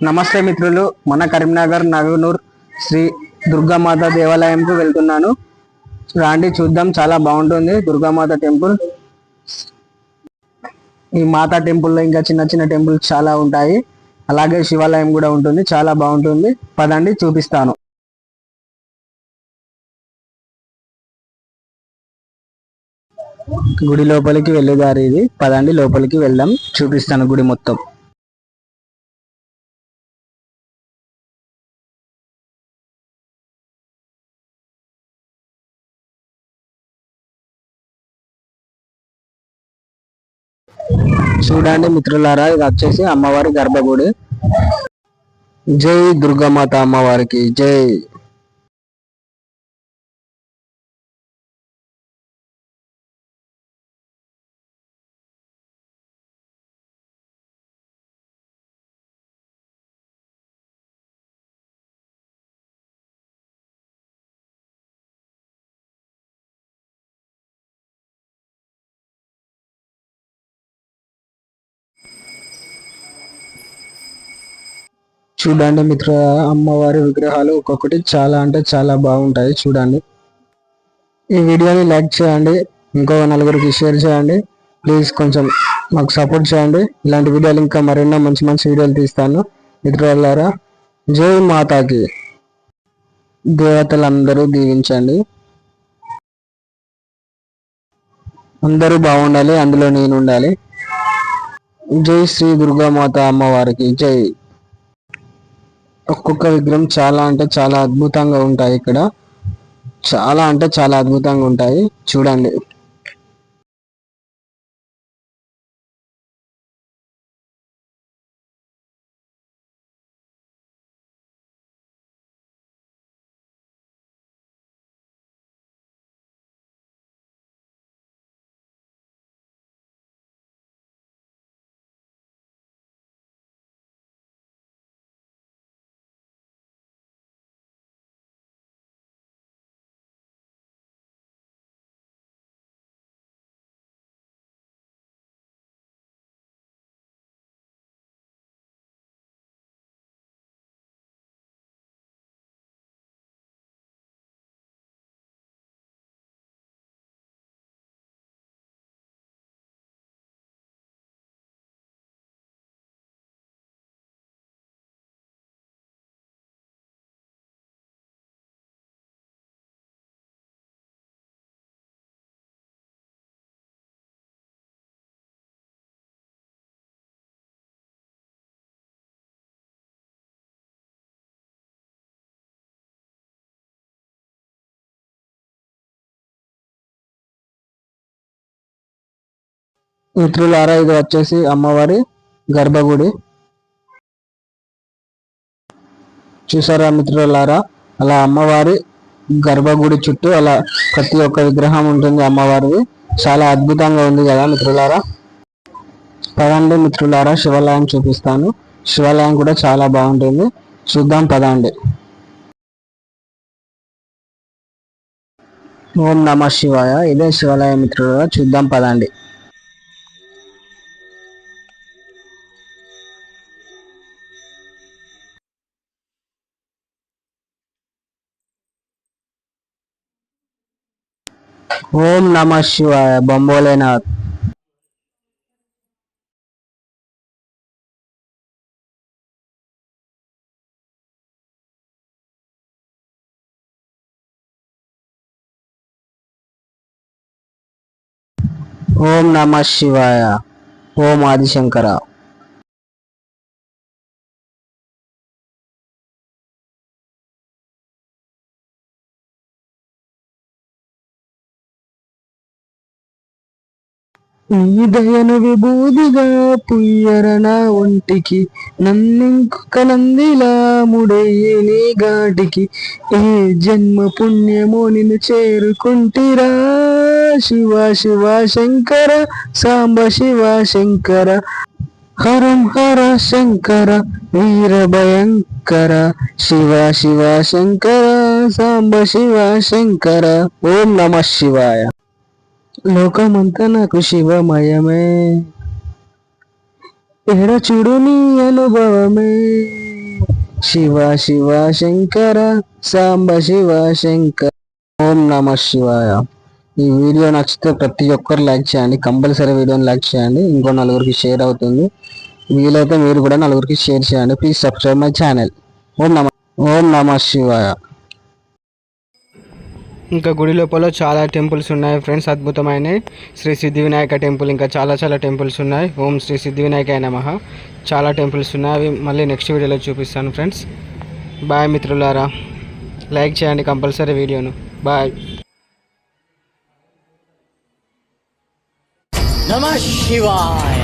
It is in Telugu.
నమస్తే మిత్రులు మన కరీంనగర్ నగనూర్ శ్రీ దుర్గామాత దేవాలయంకు వెళ్తున్నాను. రాండి చూద్దాం చాలా బాగుంటుంది దుర్గామాత టెంపుల్. ఈ మాతా టెంపుల్లో ఇంకా చిన్న చిన్న టెంపుల్స్ చాలా ఉంటాయి. అలాగే శివాలయం కూడా ఉంటుంది చాలా బాగుంటుంది. పదండి చూపిస్తాను. గుడి లోపలికి వెళ్ళేదారి ఇది. పదండి లోపలికి వెళ్దాం చూపిస్తాను గుడి మొత్తం. చూడండి మిత్రులారా ఇది వచ్చేసి అమ్మవారి గర్భగుడి. జై దుర్గామాత అమ్మవారికి జై. చూడండి మిత్ర అమ్మవారి విగ్రహాలు ఒక్కొక్కటి చాలా అంటే చాలా బాగుంటాయి చూడండి. ఈ వీడియోని లైక్ చేయండి ఇంకో నలుగురికి షేర్ చేయండి. ప్లీజ్ కొంచెం మాకు సపోర్ట్ చేయండి. ఇలాంటి వీడియోలు ఇంకా మరెన్నో మంచి మంచి వీడియోలు తీస్తాను. మిత్రులారా జై మాతాకి. దేవతలందరూ దీవించండి. అందరూ బాగుండాలి అందులో నేను ఉండాలి. జై శ్రీ దుర్గామాత అమ్మవారికి జై. ఒక్కొక్క విగ్రహం చాలా అంటే చాలా అద్భుతంగా ఉంటాయి ఇక్కడ. చాలా అంటే చాలా అద్భుతంగా ఉంటాయి. చూడండి. మిత్రులారా ఇది వచ్చేసి అమ్మవారి గర్భగుడి. చూసారా మిత్రులారా? అలా అమ్మవారి గర్భగుడి చుట్టూ అలా ప్రతి ఒక్క విగ్రహం ఉంటుంది అమ్మవారిది. చాలా అద్భుతంగా ఉంది కదా మిత్రులారా? పదండి మిత్రులారా శివాలయం చూపిస్తాను. శివాలయం కూడా చాలా బాగుంటుంది. చూద్దాం పదండి. ఓం నమ శివాయ. ఇదే శివాలయం మిత్రులారా చూద్దాం పదండి. ఓం నమ శివాయ బొంబోలేనాథ్ ఓం నమ శివాయ ఓం ఆదిశంకర నీ దయను విభూదిగా పుయ్యర నా ఒంటికి నన్నింకొక నందిలా ముడయ్యి నీ గాటికి ఏ జన్మ పుణ్యమో నిన్ను చేరుకుంటిరా శివ శివ శంకర సాంబ శివ శంకర. హరం హర శంకర వీర భయంకర. శివ శివ శంకర సాంబ శివ శంకర. ఓం నమ శివాయ. లోకమంతా నాకు శివమయమే. ఎడ చూడు నీ అనుభవమే. శివ శివ శంకర సాంబ శివ శంకర. ఓం నమ శివాయ. ఈ వీడియో నచ్చితే ప్రతి ఒక్కరు లైక్ చేయండి కంపల్సరీ వీడియోని లైక్ చేయండి ఇంకో నలుగురికి షేర్ అవుతుంది. వీలైతే మీరు కూడా నలుగురికి షేర్ చేయండి. Please subscribe my channel. ఓం నమ ఓం నమ శివాయ. ఇంకా గుడి లోపల చాలా టెంపుల్స్ ఉన్నాయి ఫ్రెండ్స్ అద్భుతమైనవి శ్రీ సిద్ధి వినాయక టెంపుల్ ఇంకా చాలా చాలా టెంపుల్స్ ఉన్నాయి. ఓం శ్రీ సిద్ధి వినాయక నమః. చాలా టెంపుల్స్ ఉన్నాయి. అవి మళ్ళీ నెక్స్ట్ వీడియోలో చూపిస్తాను ఫ్రెండ్స్. బాయ్ మిత్రులారా. లైక్ చేయండి కంపల్సరీ వీడియోను. బాయ్. నమ శివాయ.